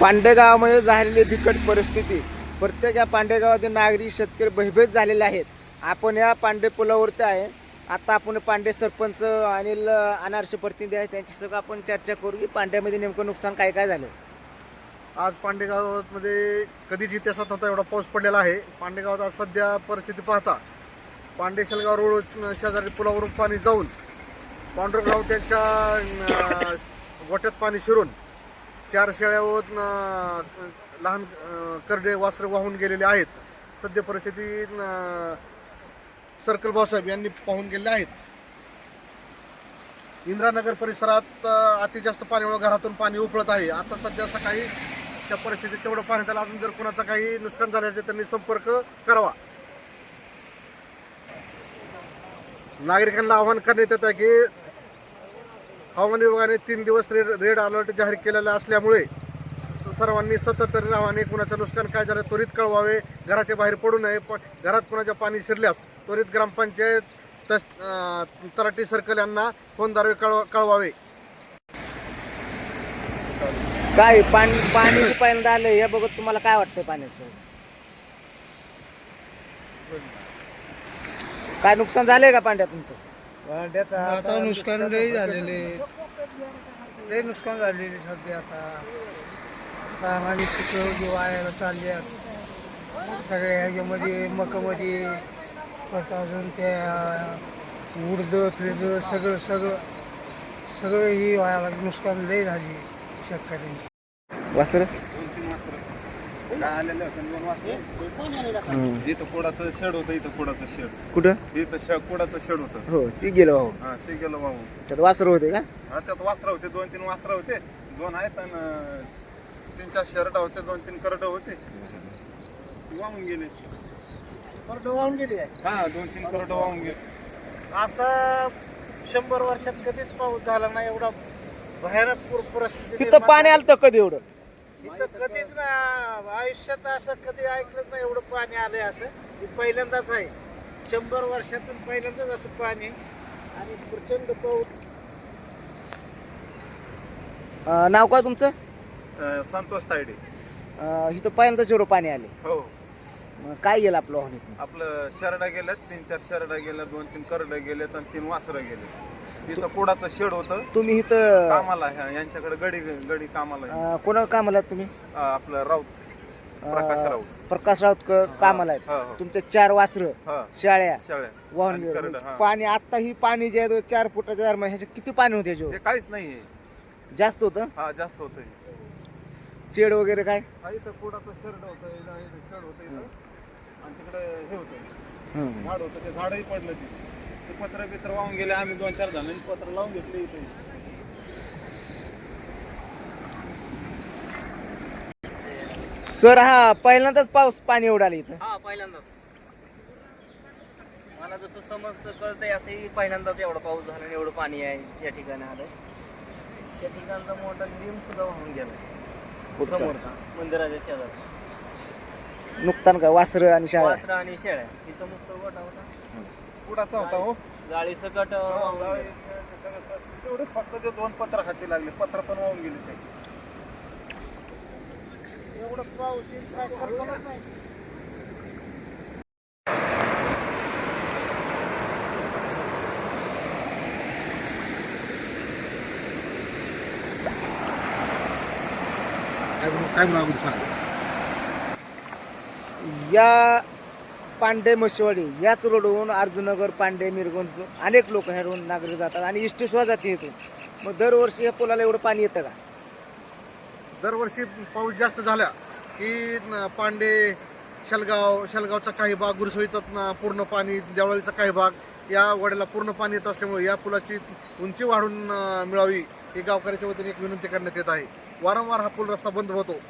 पांडेगावामध्ये झालेली बिकट परिस्थिती. प्रत्येक या पांडेगावातील नागरिक शेतकरी भयभीत झालेले आहेत. आपण या पांडे पुलावरती आहे. आता आपण पांडे सरपंच अनिल अनारसे प्रतिनिधी आहेत. त्यांची सगळं आपण चर्चा करू की पांड्यामध्ये नेमकं नुकसान काय काय झालं? आज पांडेगावामध्ये कधीच इतिहासात नव्हता एवढा पाऊस पडलेला आहे. पांडेगावात आज सध्या परिस्थिती पाहता पांडेशलगाव रोड शेजारी पुलावरून पाणी जाऊन पांडुरगाव त्यांच्या गोट्यात पाणी शिरून चार शेळ्यावर लहान करडे वासर वाहून गेलेले आहेत. सध्या परिस्थिती सर्कल भाऊसाहेब यांनी पाहून गेलेले आहेत. इंदिरानगर परिसरात अति जास्त पाण्यामुळे घरातून पाणी उपळत आहे. आता सध्या सकाळी त्या परिस्थितीत तेवढं पाण्यात आलं अजून जर कुणाचं काही नुकसान झालं त्यांनी संपर्क करावा. नागरिकांना आवाहन करण्यात येतं की हवामान विभागाने तीन दिवस रेड रेड अलर्ट जाहीर केलेला असल्यामुळे स- सर्वांनी सतत राहावे कुणाचं नुकसान काय झालं त्वरित कळवावे घराच्या बाहेर पडू नये पण घरात कुणाच्या पाणी शिरल्यास त्वरित ग्रामपंचायत तस तराटी तलाठी सर्कल यांना फोनद्वारे कळवा कळवावे. काय पाणी पाणी पहिल्यांदा आलं हे बघत तुम्हाला काय वाटतं पाण्याचं? काय नुकसान झालंय का पांड्या तुमचं? आता नुकसान लई झालेले. लई नुकसान झालेले सध्या आता. आता आम्हाला पिकं जी वायाला चालली सगळ्या ह्याच्यामध्ये मकामध्ये परत अजून त्या उडद फिरद सगळं सगळं सगळं ही वायाला नुकसान लई झाली शेतकऱ्यांची. वासर? इथं कुडाचं शेड होतं इथं कुडाचं शेड. कुठं? इथं शे कुडाचं शेड होतं. हो ती गेलो हा ते गेलं वाहून. त्यात वासर होते का? हा त्यात वासरा होते दोन तीन वासरा होते. दोन आहेत आणि तीन चार शर्ट होते दोन तीन करड होते. ते वाहून गेले. वाहून गेली हा दोन तीन करड वाहून गेले. असा शंभर वर्षात कधीच पाऊस झाला नाही एवढा भयानक पूर परिस्थिती तिथं पाणी आलं तर कधी एवढं? इथं कधीच ना आयुष्यात असं कधी ऐकलंच नाही एवढं पाणी आलंय असं. हे पहिल्यांदाच आहे. शंभर वर्षातून पहिल्यांदाच असं पाणी. आणि प्रचंड पाऊस. अं, नाव काय तुमचं? अं, संतोष तायडे. अं, इथं पहिल्यांदा शिरो पाणी आले. हो. मग काय गेलं आपलं वाहनीत आपलं शरडा गेलं तीन चार शरडा गेल्या दोन तीन करड गेलेत आणि तीन वासरं गेले तिथं कुडाचं शेड होतं तुम्ही इथं कामाला ह्या- यांच्याकडे गडी गडी कामाला आहे. अं, कोणा कामाला आहेत तुम्ही अं, आपलं राऊत प्रकाश राऊत प्रकाश राऊतकर कामाला हा, आहेत हा. तुमचे चार वासर हा शाळ्या शाळ्या वाहून आणि गेलं. करडं, हा. पाणी आता ही पाणी जे आहे ते चार फुटाच्या दरम्यान ह्याच्यात किती पाणी होते ह्याच्यावर? हे काहीच नाहीये जास्त होतं हा जास्त होतंय शेड वगैरे काय हा इथं कुडाचं शर्ट होतं इथं इथं शर्ट होतं इथं आणि तिकडे हे होतं हं. झाड होतं ते झाडही पडलं ते ते पत्र बित्र वाहून गेले आम्ही दोन चार जणांनी पत्र लावून घेतले इथे. सर हा पहिल्यांदाच पाऊस पाणी उडालं इथं. हा पहिल्यांदाच. मला जसं समजतं कळतंय असंही पहिल्यांदाच एवढा पाऊस झाला आणि एवढं पाणी आहे या ठिकाणी आलं. त्या ठिकाणचा मोठा लिंब सुद्धा वाहून गेला. पुढचा. समोरचा मंदिराच्या शेजारचा. नुकसान काय वासर आणि शाळा वासरा आणि शेळ्या. तिथं मुक्त गोठा होता. कुडाचा होता हो. गाडी सकट. तेवढे फक्त ते दोन पत्र हाती लागले. पत्र पण वाहून गेले ते. एवढं पाऊस येईल काय नाही. काय सांगा? या पांडे मशिवाडी याच रोडवरून अर्जुनगर पांडे मिरगुंज अनेक लोक ह्या रोड नागरिक जातात आणि इष्टी जाती जाते इथून. मग दरवर्षी या पुलाला एवढं पाणी येतं का? दरवर्षी पाऊस जास्त झाला की पांडे शलगाव शलगावचा काही भाग गुरसळीचा पूर्ण पाणी देवळालीचा काही भाग या वड्याला पूर्ण पाणी येत असल्यामुळे या पुलाची उंची वाढून मिळावी ही गावकऱ्याच्या वतीने एक विनंती करण्यात येत आहे. वारंवार हा पूल रस्ता बंद होतो.